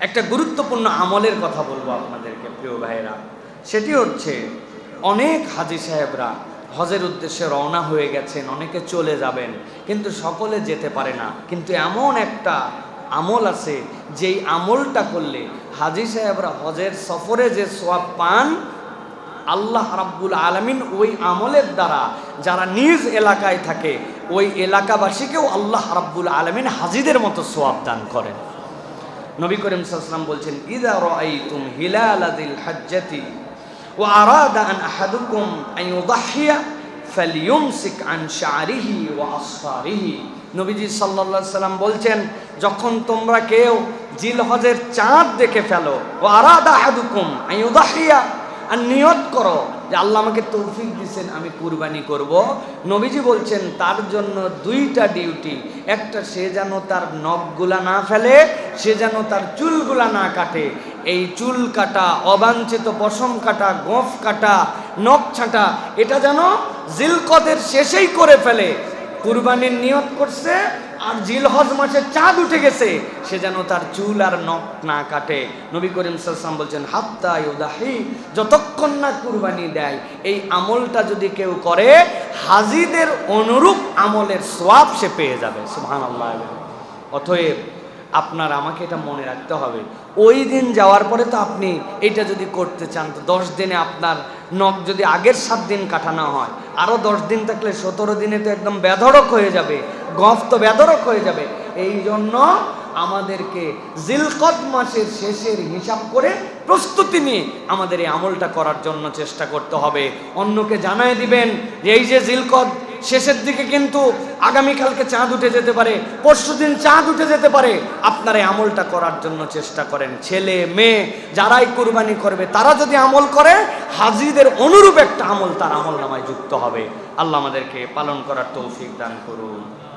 একটা গুরুত্বপূর্ণ আমলের কথা বলব আপনাদেরকে, প্রিয় ভাইয়েরা। সেটি হচ্ছে, অনেক হাজি সাহেবরা হজের উদ্দেশ্যে রওনা হয়ে গেছেন, অনেকে চলে যাবেন, কিন্তু সকলে যেতে পারে না। কিন্তু এমন একটা আমল আছে, যেই আমলটা করলে হাজি সাহেবরা হজের সফরে যে সোয়াব পান, আল্লাহ রাব্বুল আলমিন ওই আমলের দ্বারা যারা নিজ এলাকায় থাকে, ওই এলাকাবাসীকেও আল্লাহ রাব্বুল আলমিন হাজিদের মতো সোয়াব দান করেন। নবী করিম সাল্লাম বলছেন, ইদা রাআইতুম হিলালাদিল হজ্জাতি ওয়া আরাদা আন আহাদুকুম আন ইউদাহিয়া ফালিয়ুমসিক আন শারিহি ওয়া আসফারিহি নবীজি আলাইহি সাল্লাম বলছেন, যখন তোমরা কেউ জিলহজের চাঁদ দেখে ফেলো ও আরাদা আহাদুকুম আন ইউদাহিয়া, আর নিয়ত করো যে আল্লাহ আমাকে তৌফিক দিচ্ছেন আমি কুরবানি করব। নবীজি বলছেন, তার জন্য দুইটা ডিউটি একটা, সে যেন তার নখগুলা না ফেলে, সে যেন তার চুলগুলা না কাটে। এই চুল কাটা, অবাঞ্ছিত পশম কাটা, গোফ কাটা, নখ ছাঁটা, এটা যেন জিলকদের শেষেই করে ফেলে। কুরবানির নিয়ত করছে আর জিলহজ মাসে চাঁদ উঠে গেছে, সে যেন তার চুল আর নখ না কাটে। নবী করিম সাল্লাম বলছেন, হাত্তা ইউদাহি, যতক্ষণ না কুরবানি দেয়, এই আমলটা যদি কেউ করে, হাজিদের অনুরূপ আমলের সোয়াব সে পেয়ে যাবে। সুহান আল্লাহ অতএব আপনার আমাকে এটা মনে রাখতে হবে। ওই দিন যাওয়ার পরে তো আপনি এটা যদি করতে চান, তো দশ দিনে আপনার নখ যদি আগের সাত দিন কাটানো হয় আরও দশ দিন থাকলে সতেরো দিনে তো একদম বেধরক হয়ে যাবে, গফ তো বেধরক হয়ে যাবে। এই জন্য আমাদেরকে জিলকত মাসের শেষের হিসাব করে প্রস্তুতি নিয়ে আমাদের এই আমলটা করার জন্য চেষ্টা করতে হবে। অন্যকে জানায় দিবেন যে এই যে জিলকত শেষের দিকে কিন্তু আগামীকালকে চাঁদ উঠে যেতে পারে পরশু দিন চাঁদ উঠে যেতে পারে। আপনার এই আমলটা করার জন্য চেষ্টা করেন। ছেলে, মেয়ে যারাই কোরবানি করবে, তারা যদি আমল করে, হাজিদের অনুরূপ একটা আমল তার আমল নামায় যুক্ত হবে। আল্লাহ আমাদেরকে পালন করার তৌফিক দান করুন।